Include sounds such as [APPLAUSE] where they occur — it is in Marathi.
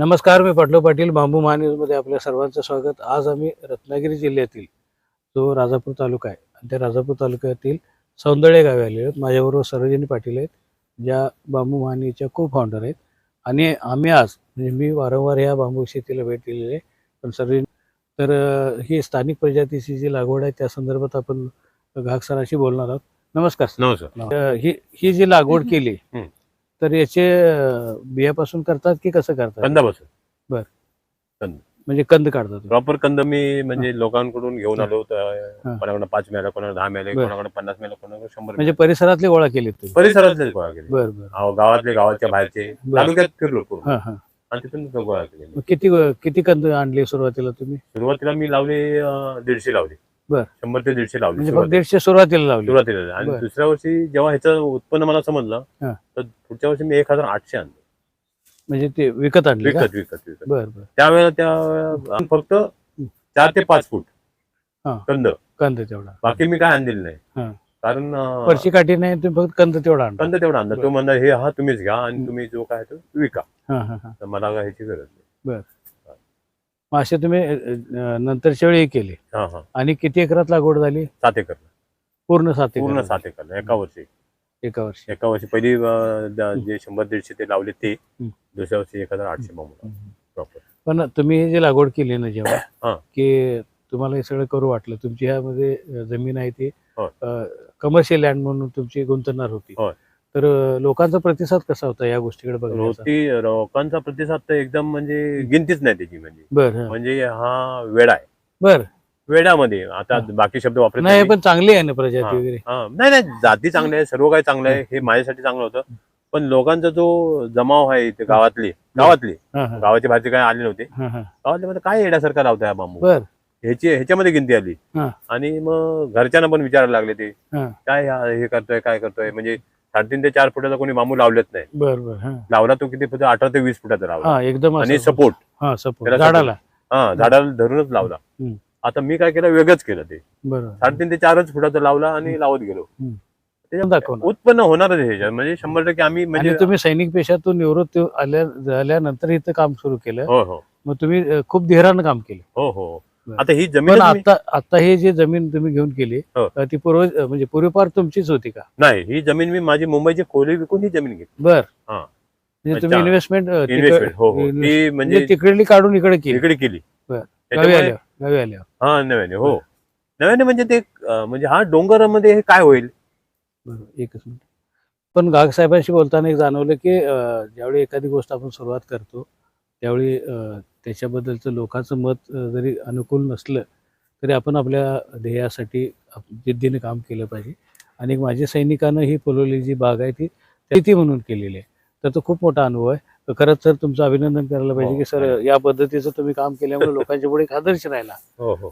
नमस्कार मी पाटलो पाटील बांबू महान्यूजमध्ये आपल्या सर्वांचं स्वागत. आज आम्ही रत्नागिरी जिल्ह्यातील जो राजापूर तालुका आहे आणि त्या राजापूर तालुक्यातील सौंदर्य गावी आलेले आहेत. माझ्याबरोबर सरोजिनी पाटील आहेत ज्या बांबू महानीच्या को फाउंडर आहेत. आणि आम्ही आज म्हणजे मी वारंवार या बांबू शेतीला भेट दिलेली आहे. पण सरोजिनी तर ही स्थानिक प्रजातीची जी लागवड आहे त्या संदर्भात आपण घाक सराशी बोलणार आहोत. नमस्कार सर. नमस्कार. ही ही जी लागवड केली. तर याचे बियापासून करतात की कसं करतात? कंदापासून. म्हणजे कंद काढतात? प्रॉपर कंद मी म्हणजे लोकांकडून घेऊन. आलो. कोणाकडे पाच मिळाले कोणाकडे दहा मिळाले बर. कोणाकडे पन्नास मिळाले कोणाकडे शंभर म्हणजे परिसरातले गोळा केले. परिसरातले गोळा केले बर बर. अहो, गावातले गावाच्या बाहेरचे. बर. तालुक्यात फिरलो आणि तिथून गोळा केले किती किती कंद आणले सुरुवातीला तुम्ही? सुरुवातीला मी लावले दीडशे लावले. बर. शंभर ते दीडशे लावले म्हणजे फक्त सुरुवातीला दीडशे सुरुवातीला लावले सुरुवातीला. आणि बर. दुसऱ्या वर्षी जेव्हा ह्याचं उत्पन्न मला समजलं हा. तर पुढच्या वर्षी मी एक हजार आठशे आणले म्हणजे ते विकत आणले का विकत विकत विकत बर बर त्यावेळेला त्या फक्त चार ते पाच फूट हा. कंद कंद तेवढा बाकी मी काय आणलेलं नाही. कारण अं, परशी काठी नाही तुम्ही फक्त कंद तेवढा आणला कंद तेवढा आणला बर. तो म्हणला हे हा तुम्हीच घ्या आणि. तुम्ही जो काय तो विका हा हा हा तर मला काय ह्याची गरज नाही मग असे तुम्ही अ, नंतरच्या वेळी हे केले. हा हा. आणि किती एकरात लागवड झाली? सात एकर. पूर्ण सात एकर. पूर्ण सात एकर एका वर्षी. एका वर्षी. एका वर्षी. पहिली अं, द- जे शंभर दीडशे ते लावले ते हम्म. दुसऱ्या वर्षी एक हजार आठशे प्रॉपर पण तुम्ही हे जे लागवड केली ना [COUGHS] हा. जेव्हा की तुम्हाला हे सगळं करू वाटलं तुमची ह्यामध्ये अ, जमीन आहे ती होय. कमर्शियल लँड म्हणून तुमची गुंतवणार होती. होय. तर लोकांचा प्रतिसाद कसा होता या गोष्टीकडे बघण्याचा? लोकांचा प्रतिसाद तर एकदम म्हणजे गिनतीच नाही त्याची म्हणजे. बर. म्हणजे हा वेडा आहे. बर. वेडामध्ये आता. बाकी शब्द वापरत नाही पण चांगली आहे ना प्रजाती. वगैरे? हा. नाही नाही जाती चांगल्या आहे सर्व काही चांगलं आहे हे माझ्यासाठी चांगलं होतं. पण लोकांचा जो जमाव आहे इथे गावातली गावातली हा हा. गावाचे भाजी काय आले नव्हते. हा हा. गावातले म्हणजे काय येण्यासारखा लावताय हा बांबू? बर. ह्याची ह्याच्यामध्ये गिनती आली. हा. आणि मग घरच्यांना पण विचारायला लागले ते. हा. काय हा- हे करतोय काय करतोय? म्हणजे साडेतीन ते चार फुटाचा कोणी बांबू लावलेत नाही. बर बर हा. लावला तो किती फुट? अठरा ते वीस फुटाचा लावला. हा एकदम आणि सपोर्ट हा झाडाला. हा झाडाला धरूनच लावला. आता मी काय केलं वेगळंच केलं ते. बरोबर साडेतीन ते चारच फुटाचा लावला आणि लावत गेलो. उत्पन्न होणारच ह्याच्यात. म्हणजे शंभर टक्के आम्ही म्हणजे तुम्ही सैनिक पेशातून निवृत्त आल्या झाल्यानंतर इथं काम सुरू केलं. हो हो. मग तुम्ही खूप धीरानं काम केलं. हो हो. आता ही पण जमीन आता आता हे जे जमीन तुम्ही घेऊन केली हो. अ, ती पूर्व म्हणजे पूर्वीपार तुमचीच होती का? नाही ही जमीन मी माझी मुंबईची खोली विकून ही जमीन घेतली. बर. हा. म्हणजे तुम्ही अच्छा. इन्व्हेस्टमेंट इन्व्हेस्टमेंट हो हो. ती म्हणजे तिकडली काढून इकडे केली. इकडे केली. बरं. गावी त्याच्यामुळे आल्यावर गावी आल्यावर. हा नव्याने हो. नव्याने म्हणजे ते अं, म्हणजे हा डोंगरामध्ये हे काय होईल? बरोबर एकच मिनिट. पण गाग साहेबांशी बोलताना एक जाणवलं की अ, ज्यावेळी एखादी गोष्ट आपण सुरुवात करतो त्यावेळी अ, त्याच्याबद्दलचं लोकांचं मत जरी अनुकूल नसलं तरी आपण आपल्या ध्येयासाठी जिद्दीने काम केलं पाहिजे. आणि एक माझी सैनिकानं ही फुलवलेली जी बाग आहे ती शेती म्हणून केलेली आहे. तर तो खूप मोठा अनुभव आहे. खरंच सर तुमचं अभिनंदन करायला पाहिजे हो, की सर या पद्धतीचं तुम्ही काम केल्यामुळे लोकांच्या पुढे एक आदर्श राहिला. हो हो.